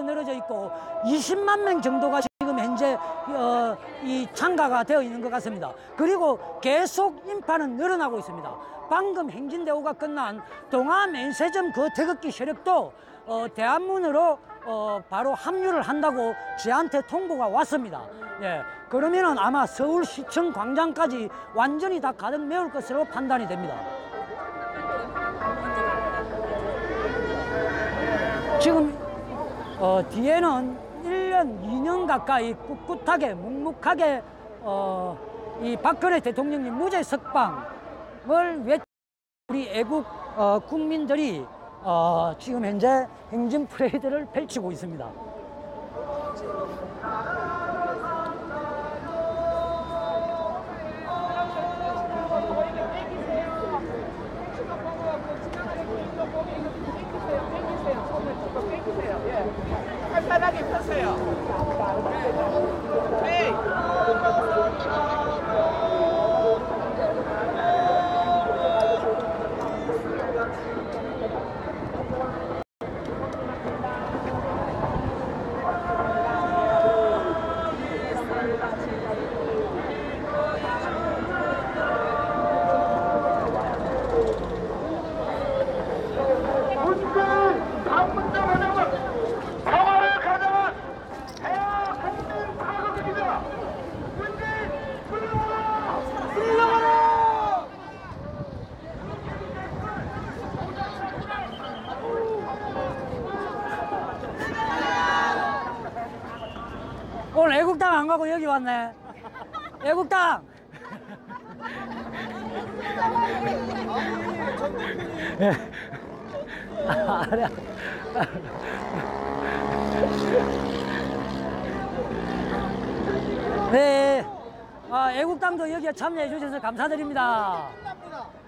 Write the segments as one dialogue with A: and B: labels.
A: 늘어져 있고 20만 명 정도가 지금 현재 어, 이 참가가 되어 있는 것 같습니다. 그리고 계속 인파는 늘어나고 있습니다. 방금 행진대우가 끝난 동아면세점 그 태극기 세력도 어, 대한문으로 어, 바로 합류를 한다고 저한테 통보가 왔습니다. 예, 그러면은 아마 서울시청 광장까지 완전히 다 가득 메울 것으로 판단이 됩니다. 지금 어, 뒤에는 1년, 2년 가까이 꿋꿋하게 묵묵하게 어, 이 박근혜 대통령님 무죄 석방을 외 우리 애국 어, 국민들이 어, 지금 현재 행진 프레이드를 펼치고 있습니다.
B: 간단하게 펴세요. 네.
C: 문재인 방문자 가정은 평화를 가정은 해야 국민 파국입니다. 문재인 물러가라! 물러가라!
A: 오늘 가고 여기 왔네. 애국당. 예. 아, 그래. 네. 아, 애국당도 여기에 참여해 주셔서 감사드립니다.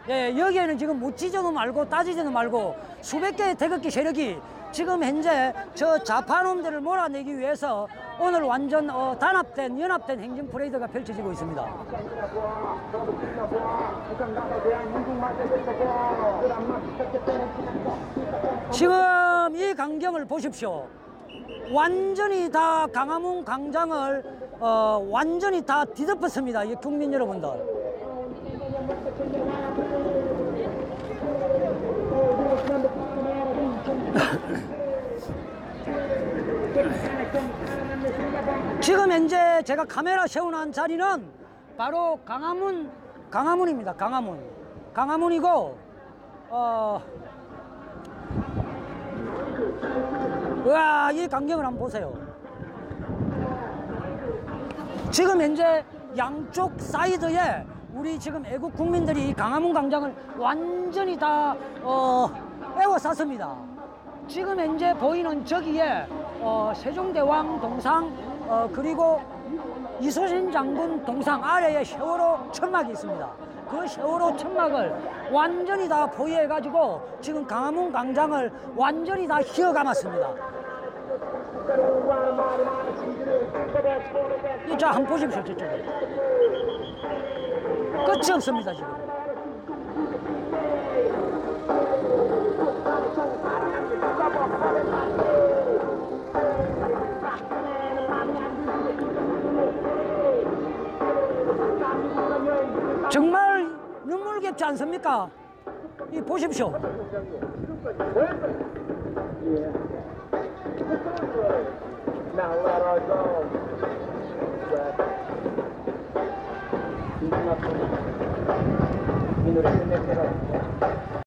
A: 예, 여기에는 지금 묻지도 말고 따지지도 말고 수백 개의 태극기 세력이 지금 현재 저 좌파놈들을 몰아내기 위해서 오늘 완전 어, 단합된 연합된 행진 프레이드가 펼쳐지고 있습니다. 지금 이 광경을 보십시오. 완전히 다 강화문 광장을 어, 완전히 다 뒤덮었습니다. 이 국민 여러분들. 지금 현재 제가 카메라 세워놓은 자리는 바로 강화문, 강화문입니다. 강화문. 강화문이고, 어, 우와, 이 광경을 한번 보세요. 지금 현재 양쪽 사이드에 우리 지금 애국 국민들이 이 강화문 광장을 완전히 다, 어, 에워쌌습니다. 지금 현재 보이는 저기에 어, 세종대왕 동상 어, 그리고 이소신 장군 동상 아래에 세월호 천막이 있습니다. 그 세월호 천막을 완전히 다 포위해 가지고 지금 강화문 광장을 완전히 다 휘어감았습니다. 이자 한번 보십시오 저쪽에 끝이 없습니다 지금. 정말 눈물겹지 않습니까? 이 보십시오.